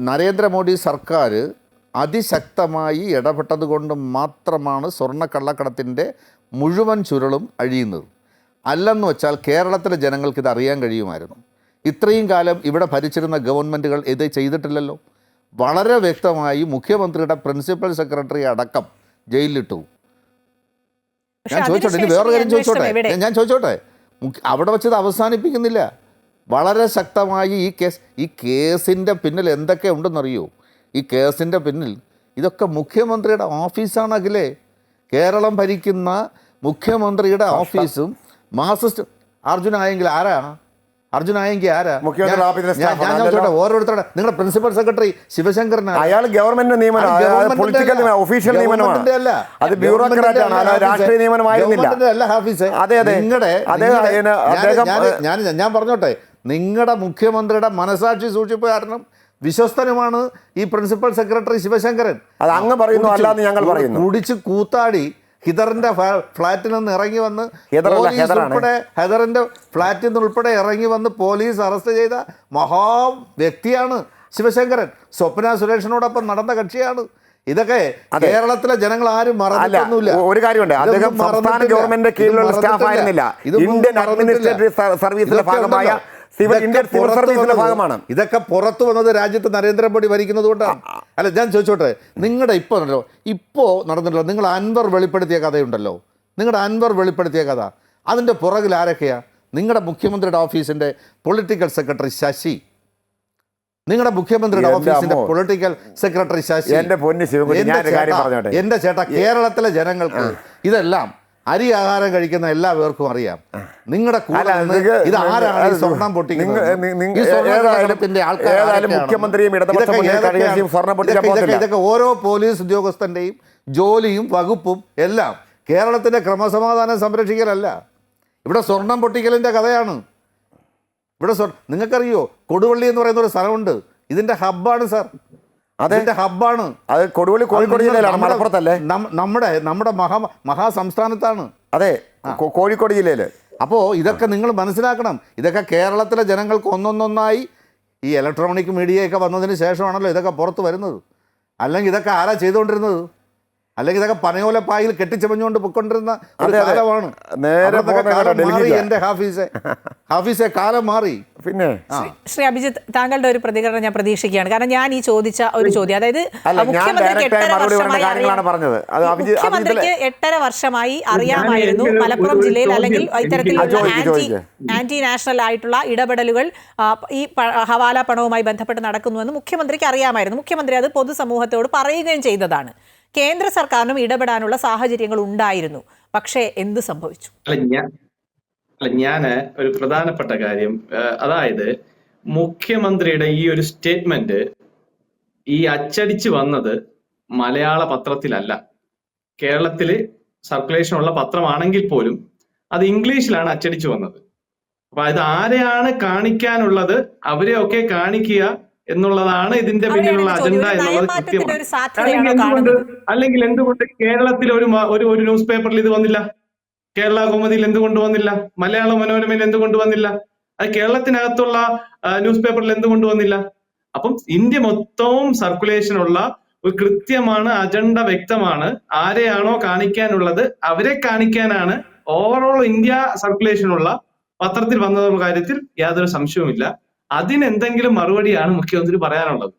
നരേന്ദ്രമോദി സർക്കാർ അതിശക്തമായി ഇടപെട്ടത് കൊണ്ട് മാത്രമാണ് സ്വർണക്കള്ളക്കടത്തിന്റെ മുഴുവൻ ചുരുളും അഴിയുന്നത്. അല്ലെന്ന് വെച്ചാൽ കേരളത്തിലെ ജനങ്ങൾക്ക് ഇത് അറിയാൻ കഴിയുമായിരുന്നു. ഇത്രയും കാലം ഇവിടെ ഭരിച്ചിരുന്ന ഗവൺമെന്റുകൾ ഇത് ചെയ്തിട്ടില്ലല്ലോ. വളരെ വ്യക്തമായി മുഖ്യമന്ത്രിയുടെ പ്രിൻസിപ്പൽ സെക്രട്ടറി അടക്കം ജയിലിലിട്ടു. ഞാൻ ചോദിച്ചോട്ടെ ഇനി വേറൊരു വേറെ കാര്യം ചോദിച്ചോട്ടെ? ഞാൻ ചോദിച്ചോട്ടെ? അവിടെ വെച്ചത് അവസാനിപ്പിക്കുന്നില്ല. വളരെ ശക്തമായി ഈ കേസ് ഈ കേസിന്റെ പിന്നിൽ എന്തൊക്കെ ഉണ്ടെന്നറിയോ ഈ കേസിന്റെ പിന്നിൽ ഇതൊക്കെ മുഖ്യമന്ത്രിയുടെ ഓഫീസാണ് അഖിലേ കേരളം ഭരിക്കുന്ന മുഖ്യമന്ത്രിയുടെ ഓഫീസും മാസിസ്റ്റ് അർജുനായെങ്കിൽ ആയെങ്കിൽ ആരാ അർജുൻ ആയെങ്കിൽ ആരാ ഞാൻ- ഓരോരുത്തരുടെ നിങ്ങളുടെ പ്രിൻസിപ്പൽ സെക്രട്ടറി ശിവശങ്കരനാണ് അയാൾ ഗവൺമെന്റ് നിയമനം. ഒഫീഷ്യൽ നിയമനമാണ് അല്ല. അത് ബ്യൂറോക്രാറ്റ് ആണ് രാഷ്ട്രീയ ഹാഫിസേ. നിയമനമായിരുന്നില്ല അല്ല ഹാഫിസേ. അതെ, അതെ. നിങ്ങളുടെ ഞാൻ ഞാൻ പറഞ്ഞോട്ടെ നിങ്ങളുടെ മുഖ്യമന്ത്രിയുടെ മനസാക്ഷി സൂക്ഷിപ്പ് കാരണം വിശ്വസ്തനുമാണ് ഈ പ്രിൻസിപ്പൽ സെക്രട്ടറി ശിവശങ്കരൻ. അത് അങ്ങ് പറയുന്നു, അല്ലാന്ന് ഞങ്ങൾ പറയുന്നു. കുടിച്ച് കൂത്താടി ഹിതറിന്റെ ഫ്ളാറ്റിൽ ഫ്ലാറ്റിൽ നിന്ന് ഇറങ്ങി വന്ന് പോലീസ് ഉൾപ്പെടെ ഹെദറിന്റെ ഫ്ലാറ്റിൽ നിന്ന് ഉൾപ്പെടെ ഇറങ്ങി വന്ന് പോലീസ് അറസ്റ്റ് ചെയ്ത മഹാ വ്യക്തിയാണ് ശിവശങ്കരൻ. സ്വപ്ന സുരേഷിനോടൊപ്പം നടന്ന കക്ഷിയാണ്. ഇതൊക്കെ കേരളത്തിലെ ജനങ്ങൾ ആരും മറന്നില്ല ഒരു കാര്യമുണ്ട് അദ്ദേഹം സംസ്ഥാന ഗവൺമെന്റിന്റെ കീഴിലുള്ള സ്റ്റാഫ് ആയിരുന്നില്ല ഇന്ത്യൻ അഡ്മിനിസ്ട്രേറ്റീവ് സർവീസിന്റെ ഭാഗമായ. സിവിൽ ഇന്ത്യൻ സിവിൽ സർവീസിന്റെ ഭാഗമാണ്. ഇതൊക്കെ പുറത്തു വന്നത് രാജ്യത്ത് നരേന്ദ്രമോദി ഭരിക്കുന്നത് കൊണ്ടാണ് അല്ല ഞാൻ ചോദിച്ചോട്ടെ നിങ്ങളുടെ ഇപ്പോൾ ഉണ്ടല്ലോ ഇപ്പോൾ നടന്നിട്ടുള്ള നിങ്ങൾ അൻവർ വെളിപ്പെടുത്തിയ കഥയുണ്ടല്ലോ നിങ്ങളുടെ അൻവർ വെളിപ്പെടുത്തിയ കഥ അതിന്റെ പുറകിൽ ആരൊക്കെയാ? നിങ്ങളുടെ മുഖ്യമന്ത്രിയുടെ ഓഫീസിന്റെ പൊളിറ്റിക്കൽ സെക്രട്ടറി ശശി. നിങ്ങളുടെ മുഖ്യമന്ത്രിയുടെ ഓഫീസിന്റെ പൊളിറ്റിക്കൽ സെക്രട്ടറി ശശി. എന്റെ പൊന്ന് ചേട്ടാ കേരളത്തിലെ ജനങ്ങൾക്ക് ഇതെല്ലാം അരി ആഹാരം കഴിക്കുന്ന എല്ലാ പേർക്കും അറിയാം. നിങ്ങളുടെ ഇത് ആരാണ് സ്വർണം പൊട്ടിക്കുന്നത്? ഇതൊക്കെ- ഓരോ പോലീസ് ഉദ്യോഗസ്ഥന്റെയും ജോലിയും വകുപ്പും എല്ലാം കേരളത്തിന്റെ ക്രമസമാധാനം സംരക്ഷിക്കലല്ല. ഇവിടെ സ്വർണം പൊട്ടിക്കലിന്റെ കഥയാണ്. ഇവിടെ നിങ്ങൾക്കറിയോ? കൊടുവള്ളി എന്ന് പറയുന്ന ഒരു സ്ഥലമുണ്ട്. ഇതിന്റെ ഹബ്ബാണ് സാർ. അതെ. ഇതിന്റെ ഹബ്ബാണ്. അത് കൊടുവള്ളി കോഴിക്കോട് ജില്ലയിലാണ് മലപ്പുറത്തല്ലേ? നമ്മുടെ നമ്മുടെ മഹാ മഹാസംസ്ഥാനത്താണ്. അതെ കോഴിക്കോട് ജില്ലയിൽ. അപ്പോൾ ഇതൊക്കെ നിങ്ങൾ മനസ്സിലാക്കണം. ഇതൊക്കെ കേരളത്തിലെ ജനങ്ങൾക്ക് ഒന്നൊന്നൊന്നായി ഈ ഇലക്ട്രോണിക് മീഡിയയൊക്കെ വന്നതിന് ശേഷമാണല്ലോ ഇതൊക്കെ പുറത്ത് വരുന്നത്. അല്ലെങ്കിൽ ഇതൊക്കെ ആരാ ചെയ്തുകൊണ്ടിരുന്നത്? അല്ലെങ്കിൽ ഇതൊക്കെ പനയോലപ്പായിൽ കെട്ടിച്ചമഞ്ഞുകൊണ്ട് അതെ. കാലമാണ്. നേരെ എന്റെ ഹാഫീസെ. ഹാഫീസെ കാലം മാറി. പിന്നെ? ശ്രീ അഭിജിത്ത് താങ്കളുടെ ഒരു പ്രതികരണം ഞാൻ പ്രതീക്ഷിക്കുകയാണ്. കാരണം ഞാൻ ഈ ചോദിച്ച ഒരു ചോദ്യം അതായത് മുഖ്യമന്ത്രിക്ക് എട്ടര വർഷമായി പറഞ്ഞത്. അത് അഭിജിത്ത് മുഖ്യമന്ത്രിക്ക് വർഷമായി അറിയാമായിരുന്നു മലപ്പുറം ജില്ലയിൽ അല്ലെങ്കിൽ ഇത്തരത്തിലുള്ള ആന്റി ആന്റി നാഷണൽ ആയിട്ടുള്ള ഇടപെടലുകൾ ഈ ഹവാല പണവുമായി ബന്ധപ്പെട്ട് നടക്കുന്നുവെന്ന് മുഖ്യമന്ത്രിക്ക് അറിയാമായിരുന്നു. മുഖ്യമന്ത്രി അത് പൊതുസമൂഹത്തോട് പറയുകയും ചെയ്തതാണ്. കേന്ദ്ര സർക്കാരിനും ഇടപെടാനുള്ള സാഹചര്യങ്ങൾ ഉണ്ടായിരുന്നു. പക്ഷേ എന്ത് സംഭവിച്ചു? അല്ല ഞാൻ ഒരു പ്രധാനപ്പെട്ട കാര്യം അതായത് മുഖ്യമന്ത്രിയുടെ ഈ ഒരു സ്റ്റേറ്റ്മെന്റ് ഈ അച്ചടിച്ച് വന്നത് മലയാള പത്രത്തിലല്ല. കേരളത്തിൽ സർക്കുലേഷൻ ഉള്ള പത്രമാണെങ്കിൽ പോലും അത് ഇംഗ്ലീഷിലാണ് അച്ചടിച്ചു വന്നത്. അപ്പൊ ഇത് ആരെയാണ് കാണിക്കാനുള്ളത്? അവരെയൊക്കെ കാണിക്കുക എന്നുള്ളതാണ് ഇതിന്റെ പിന്നിലുള്ള അജണ്ട എന്നുള്ളത് കൃത്യമാണ്. അല്ലെങ്കിൽ എന്തുകൊണ്ട് അല്ലെങ്കിൽ എന്തുകൊണ്ട് കേരളത്തിൽ ഒരു ഒരു ന്യൂസ് പേപ്പറിൽ ഇത് വന്നില്ല? കേരള കൗമുദിയിൽ എന്തുകൊണ്ട് വന്നില്ല? മലയാള മനോരമയിൽ എന്തുകൊണ്ട് വന്നില്ല? അത് കേരളത്തിനകത്തുള്ള ന്യൂസ് പേപ്പറിൽ എന്തുകൊണ്ട് വന്നില്ല? അപ്പം ഇന്ത്യ മൊത്തവും സർക്കുലേഷൻ ഉള്ള ഒരു കൃത്യമാണ് അജണ്ട വ്യക്തമാണ്. ആരെയാണോ കാണിക്കാനുള്ളത് അവരെ കാണിക്കാനാണ് ഓവറോൾ ഇന്ത്യ സർക്കുലേഷൻ ഉള്ള പത്രത്തിൽ വന്നതുള്ള കാര്യത്തിൽ യാതൊരു സംശയവുമില്ല. അതിനെന്തെങ്കിലും മറുപടിയാണ് മുഖ്യമന്ത്രി പറയാനുള്ളത്?